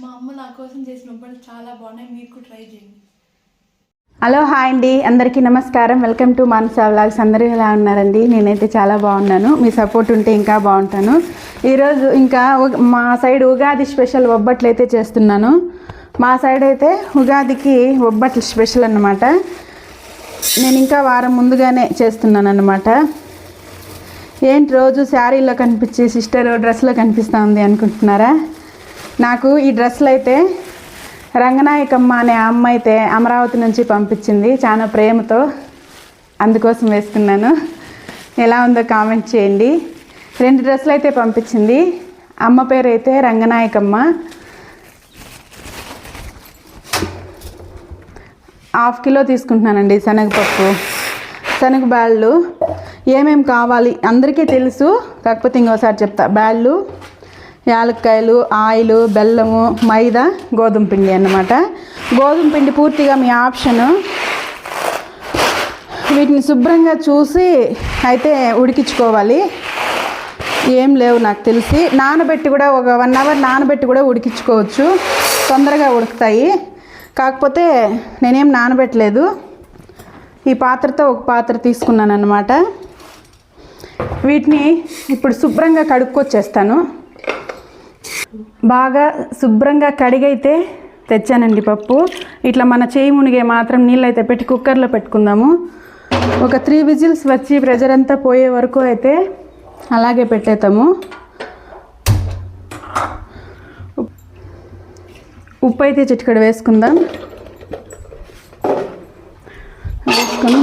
మా అమ్మ నా కోసం చేసిన ఉబ్బలు చాలా బాగున్నాయి. మీరు కూడా ట్రై చేయండి. హలో హాయ్ అండి. అందరికీ నమస్కారం. వెల్కమ్ టు మానసా వ్లాగ్స్ అందరూ ఎలా ఉన్నారండి? నేనైతే చాలా బాగున్నాను. మీ సపోర్ట్ ఉంటే ఇంకా బాగుంటాను. ఈరోజు ఇంకా మా సైడ్ ఉగాది స్పెషల్ ఒబ్బట్లు అయితే చేస్తున్నాను. మా సైడ్ అయితే ఉగాదికి ఒబ్బట్లు స్పెషల్ అన్నమాట. నేను ఇంకా వారం ముందుగానే చేస్తున్నాను అన్నమాట ఏంటి రోజు శారీలో కనిపించి సిస్టర్ డ్రెస్లో కనిపిస్తూ ఉంది అనుకుంటున్నారా? నాకు ఈ డ్రెస్సులు అయితే రంగనాయకమ్మ అనే అమ్మ అయితే అమరావతి నుంచి పంపించింది. చాలా ప్రేమతో అందుకోసం వేసుకున్నాను. ఎలా ఉందో కామెంట్ చేయండి. రెండు డ్రెస్సులు అయితే పంపించింది. అమ్మ పేరు అయితే రంగనాయకమ్మ. హాఫ్ కిలో తీసుకుంటున్నానండి శనగపప్పు. శనగ బ్యాళ్ళు ఏమేమి కావాలి అందరికీ తెలుసు. కాకపోతే ఇంకోసారి చెప్తా. బ్యాళ్ళు యాలక్కాయలు ఆయిల్ బెల్లము మైదా గోధుమ పిండి అన్నమాట. గోధుమ పిండి పూర్తిగా మీ ఆప్షను. వీటిని శుభ్రంగా చూసి అయితే ఉడికించుకోవాలి. ఏం లేవు నాకు తెలిసి. నానబెట్టి కూడా ఒక వన్ అవర్ నానబెట్టి కూడా ఉడికించుకోవచ్చు. తొందరగా ఉడుకుతాయి. కాకపోతే నేనేం నానబెట్టలేదు. ఈ పాత్రతో ఒక పాత్ర తీసుకున్నాను అనమాట వీటిని ఇప్పుడు శుభ్రంగా కడుక్కొచ్చేస్తాను. బాగా శుభ్రంగా కడిగైతే తెచ్చానండి పప్పు. ఇట్లా మన చేయి మునిగే మాత్రం నీళ్ళు అయితే పెట్టి కుక్కర్లో పెట్టుకుందాము. ఒక త్రీ విజిల్స్ వచ్చి ప్రెజర్ అంతా పోయే వరకు అయితే అలాగే పెట్టేతాము ఉప్పు అయితే చిటికడ వేసుకుందాం. వేసుకొని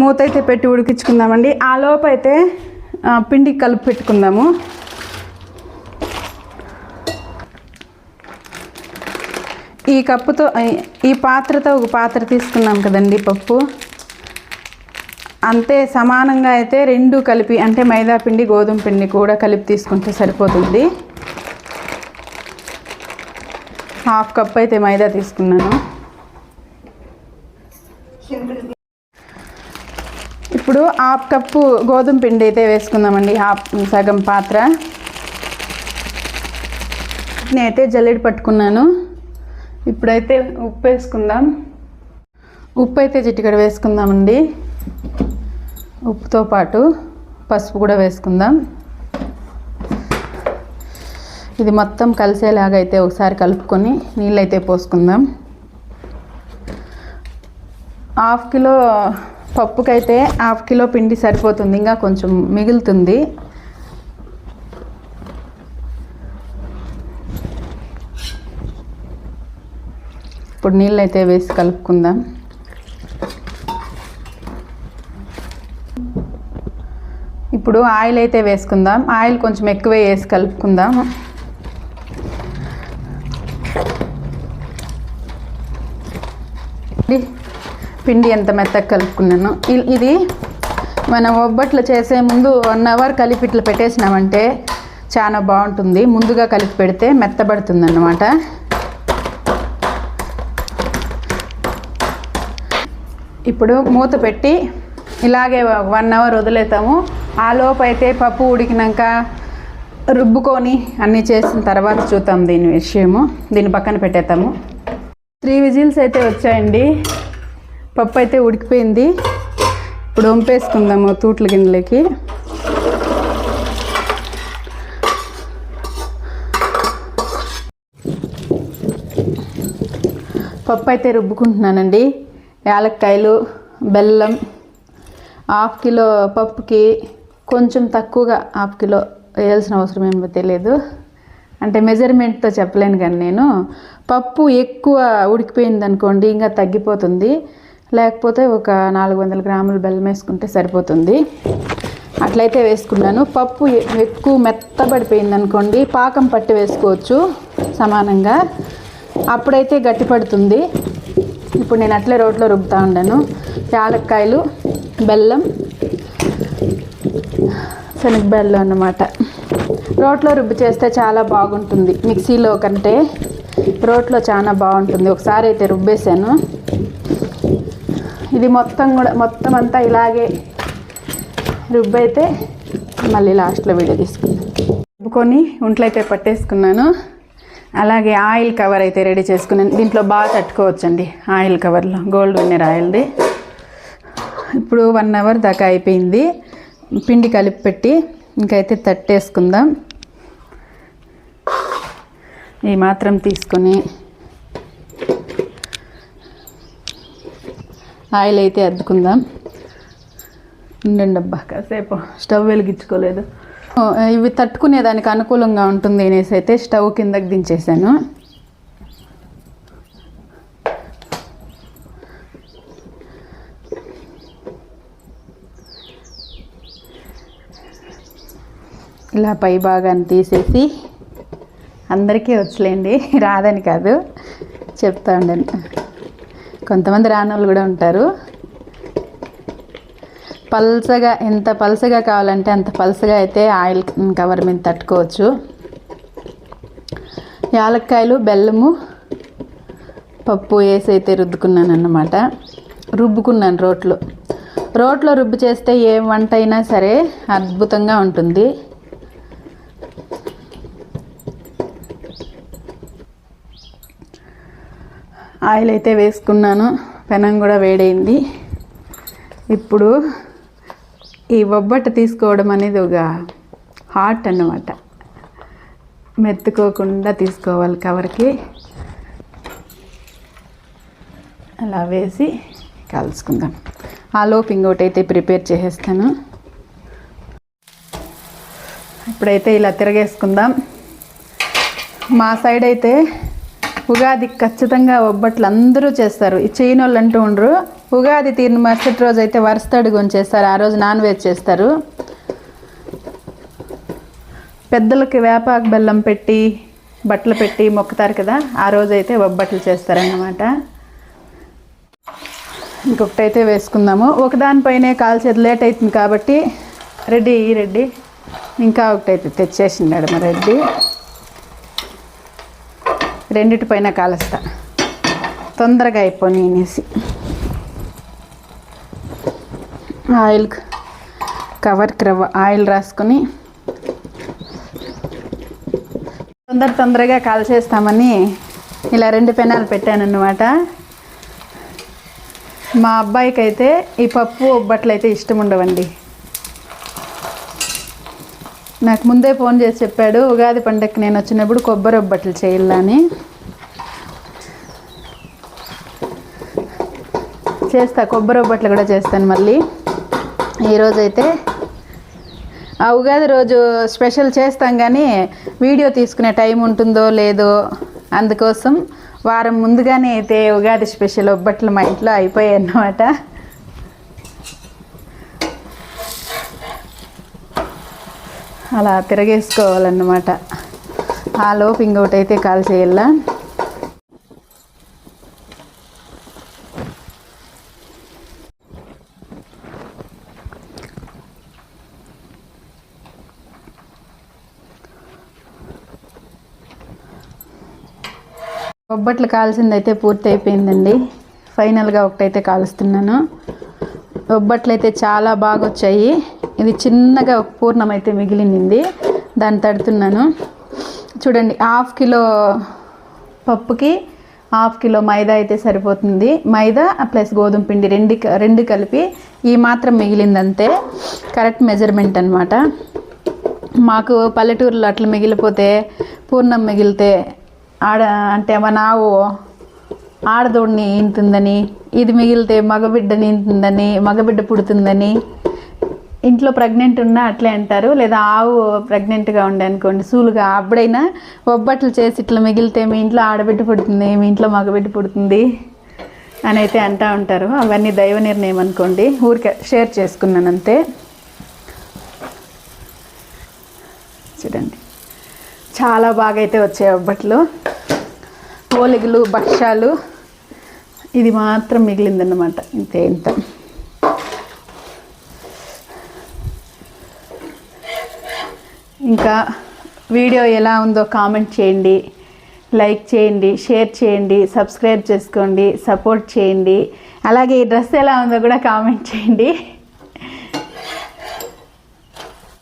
మూత అయితే పెట్టి ఉడికించుకుందామండి. ఆ లోపు అయితే పిండి కలిపి పెట్టుకుందాము. ఈ కప్పుతో ఈ- ఈ పాత్రతో ఒక పాత్ర తీసుకున్నాం కదండి పప్పు. అంతే సమానంగా అయితే రెండు కలిపి అంటే మైదా పిండి గోధుమ పిండి కూడా కలిపి తీసుకుంటే సరిపోతుంది. హాఫ్ కప్ అయితే మైదా తీసుకున్నాను. ఇప్పుడు హాఫ్ కప్పు గోధుమ పిండి అయితే వేసుకుందామండి. హాఫ్ సగం పాత్ర. నేనైతే జల్లెడ పట్టుకున్నాను. ఇప్పుడైతే ఉప్పు వేసుకుందాం. ఉప్పు అయితే చిటికడ వేసుకుందామండి. ఉప్పుతో పాటు పసుపు కూడా వేసుకుందాం. ఇది మొత్తం కలిసేలాగా అయితే ఒకసారి కలుపుకొని నీళ్ళైతే పోసుకుందాం. హాఫ్ కిలో పప్పుకైతే హాఫ్ కిలో పిండి సరిపోతుంది ఇంకా కొంచెం మిగులుతుంది. ఇప్పుడు నీళ్ళు అయితే వేసి కలుపుకుందాం. ఇప్పుడు ఆయిల్ అయితే వేసుకుందాం. ఆయిల్ కొంచెం ఎక్కువ వేసి కలుపుకుందాం. పిండి ఎంత మెత్తగా కలుపుకున్నాను. ఇది మనం ఒబ్బట్లు చేసే ముందు వన్ అవర్ కలిపి ఇట్లా పెట్టేసినామంటే చాలా బాగుంటుంది. ముందుగా కలిపి పెడితే మెత్తబడుతుంది అన్నమాట ఇప్పుడు మూత పెట్టి ఇలాగే వన్ అవర్ వదిలేతాము. ఆ లోపు అయితే పప్పు ఉడికినాక రుబ్బుకొని అన్నీ చేసిన తర్వాత చూద్దాం దీని విషయము. దీని పక్కన పెట్టేస్తాము త్రీ విజిల్స్ అయితే వచ్చాయండి. పప్పు అయితే ఉడికిపోయింది. ఇప్పుడు వంపేసుకుందాము తూట్ల గిన్నెలకి. పప్పు అయితే రుబ్బుకుంటున్నానండి. యాలక్కాయలు బెల్లం హాఫ్ కిలో పప్పుకి కొంచెం తక్కువగా హాఫ్ కిలో వేయాల్సిన అవసరం ఏమో తెలియదు. అంటే మెజర్మెంట్తో చెప్పలేను కానీ నేను. పప్పు ఎక్కువ ఉడికిపోయింది అనుకోండి ఇంకా తగ్గిపోతుంది. లేకపోతే ఒక నాలుగు వందల గ్రాములు బెల్లం వేసుకుంటే సరిపోతుంది. అట్లయితే వేసుకున్నాను. పప్పు ఎక్కువ మెత్తబడిపోయింది అనుకోండి పాకం పట్టి వేసుకోవచ్చు సమానంగా. అప్పుడైతే గట్టిపడుతుంది. ఇప్పుడు నేను అట్లే రోట్లో రుబ్బుతా ఉండాను. యాలక్కాయలు బెల్లం శనగబెల్లం అన్నమాట. రోట్లో రుబ్బు చేస్తే చాలా బాగుంటుంది. మిక్సీలో కంటే రోట్లో చాలా బాగుంటుంది. ఒకసారి అయితే రుబ్బేశాను. ఇది మొత్తం కూడా మొత్తం అంతా ఇలాగే రుబ్బైతే మళ్ళీ లాస్ట్లో వీడియో తీసుకుందాం. రుబ్బుకొని ఒంట్లో అయితే పట్టేసుకున్నాను. అలాగే ఆయిల్ కవర్ అయితే రెడీ చేసుకున్నాను. దీంట్లో బాగా తట్టుకోవచ్చండి ఆయిల్ కవర్లో గోల్డ్ విన్నర్ ఆయిల్ది. ఇప్పుడు వన్ అవర్ దాకా అయిపోయింది. పిండి కలిపి పెట్టి ఇంకైతే తట్టేసుకుందాం. ఈ మాత్రం తీసుకొని ఆయిల్ అయితే అద్దుకుందాం. ఉండండి అబ్బా కాసేపు. స్టవ్ వెలిగించుకోలేదు. ఇవి తట్టుకునేదానికి అనుకూలంగా ఉంటుంది అనేసి అయితే స్టవ్ కిందకి దించేసాను ఇలా పై భాగాన్ని తీసేసి అందరికీ వచ్చలేండి. రాదని కాదు చెప్తా ఉండండి. కొంతమంది రానోళ్ళు కూడా ఉంటారు. పల్సగా ఎంత పల్సగా కావాలంటే అంత పల్సగా అయితే ఆయిల్ కవర్ మీద తట్టుకోవచ్చు. యాలక్కాయలు బెల్లము పప్పు వేసి అయితే రుద్దుకున్నాను అన్నమాట రుబ్బుకున్నాను రోట్లో. రోట్లో రుబ్బు చేస్తే ఏ వంట అయినా సరే అద్భుతంగా ఉంటుంది. ఆయిల్ అయితే వేసుకున్నాను. పెనం కూడా వేడైంది. ఇప్పుడు ఈ బొబ్బట్ట తీసుకోవడం అనేది ఒక హాట్ అన్నమాట. మెత్తుకోకుండా తీసుకోవాలి కవర్కి. అలా వేసి కలుసుకుందాం ఆ లోపు ఇంకోటి అయితే ప్రిపేర్ చేసేస్తాను. ఇప్పుడైతే ఇలా తిరగేసుకుందాం. మా సైడ్ అయితే ఉగాది ఖచ్చితంగా ఒబ్బట్లు అందరూ చేస్తారు. ఈ చేయని వాళ్ళు అంటూ ఉండరు. ఉగాది తీరిన మరుసటి రోజు అయితే వరుసతడి చేస్తారు. ఆ రోజు నాన్ వెజ్ చేస్తారు. పెద్దలకి వేపాకు బెల్లం పెట్టి బట్టలు పెట్టి మొక్కుతారు కదా ఆ రోజు అయితే ఒబ్బట్లు చేస్తారన్నమాట. ఇంకొకటైతే వేసుకుందాము. ఒకదానిపైనే కాల్చేది లేట్ అవుతుంది కాబట్టి రెడ్డి ఈ రెడ్డి ఇంకా ఒకటైతే తెచ్చేసిండాడు మా రెడ్డి. రెండిటి పైన కాలుస్తా. తొందరగా అయిపోయి అనేసి ఆయిల్ కవర్కి రవ్వ ఆయిల్ రాసుకొని తొందర తొందరగా కాల్చేస్తామని ఇలా రెండు పెనాలు పెట్టానన్నమాట. మా అబ్బాయికి అయితే ఈ పప్పు ఒబ్బట్లు అయితే ఇష్టం ఉండవండి నాకు ముందే ఫోన్ చేసి చెప్పాడు ఉగాది పండగకి నేను వచ్చినప్పుడు కొబ్బరి ఒబ్బట్లు చేయాలని. చేస్తా కొబ్బరి ఒబ్బట్లు కూడా చేస్తాను మళ్ళీ. ఈరోజైతే ఆ ఉగాది రోజు స్పెషల్ చేస్తాం కానీ వీడియో తీసుకునే టైం ఉంటుందో లేదో అందుకోసం వారం ముందుగానే అయితే ఉగాది స్పెషల్ ఒబ్బట్లు మా ఇంట్లో అయిపోయాయి అన్నమాట అలా తిరగేసుకోవాలన్నమాట. ఆ లోపు ఇంకొకటి అయితే కాల్ చేయాల? బొబ్బట్లు కాల్సింది అయితే పూర్తి అయిపోయిందండి ఫైనల్గా ఒకటైతే కాలుస్తున్నాను. బొబ్బట్లు అయితే చాలా బాగా వచ్చాయి ఇది చిన్నగా ఒక పూర్ణం అయితే మిగిలింది. దాన్ని తడుతున్నాను. చూడండి హాఫ్ కిలో పప్పుకి హాఫ్ కిలో మైదా అయితే సరిపోతుంది. మైదా ప్లస్ గోధుమ పిండి రెండు క- రెండు కలిపి ఈ మాత్రం మిగిలిందంతే. కరెక్ట్ మెజర్మెంట్ అనమాట మాకు పల్లెటూరులో అట్లా మిగిలిపోతే పూర్ణం మిగిలితే ఆడ అంటే మన ఆవు ఆడదోడిని ఇంతుందని ఇది మిగిలితే మగబిడ్డని ఇంతుందని మగబిడ్డ పుడుతుందని. ఇంట్లో ప్రెగ్నెంట్ ఉన్నా అట్లే అంటారు. లేదా ఆవు ప్రెగ్నెంట్గా ఉండే అనుకోండి సూలుగా అప్పుడైనా ఒబ్బట్లు చేసి ఇట్లా మిగిలితే మీ ఇంట్లో ఆడబిడ్డ పుడుతుంది మీ ఇంట్లో మగబిడ్డ పుడుతుంది అని అయితే అంటూ ఉంటారు. అవన్నీ దైవ నిర్ణయం అనుకోండి. ఊరికే షేర్ చేసుకున్నాను అంతే. చూడండి. చాలా బాగా అయితే వచ్చాయి అప్పట్లో పోలికలు భక్ష్యాలు. ఇది మాత్రం మిగిలిందన్నమాట ఇంతే ఇంత. ఇంకా వీడియో ఎలా ఉందో కామెంట్ చేయండి లైక్ చేయండి షేర్ చేయండి సబ్స్క్రైబ్ చేసుకోండి సపోర్ట్ చేయండి. అలాగే ఈ డ్రెస్ ఎలా ఉందో కూడా కామెంట్ చేయండి.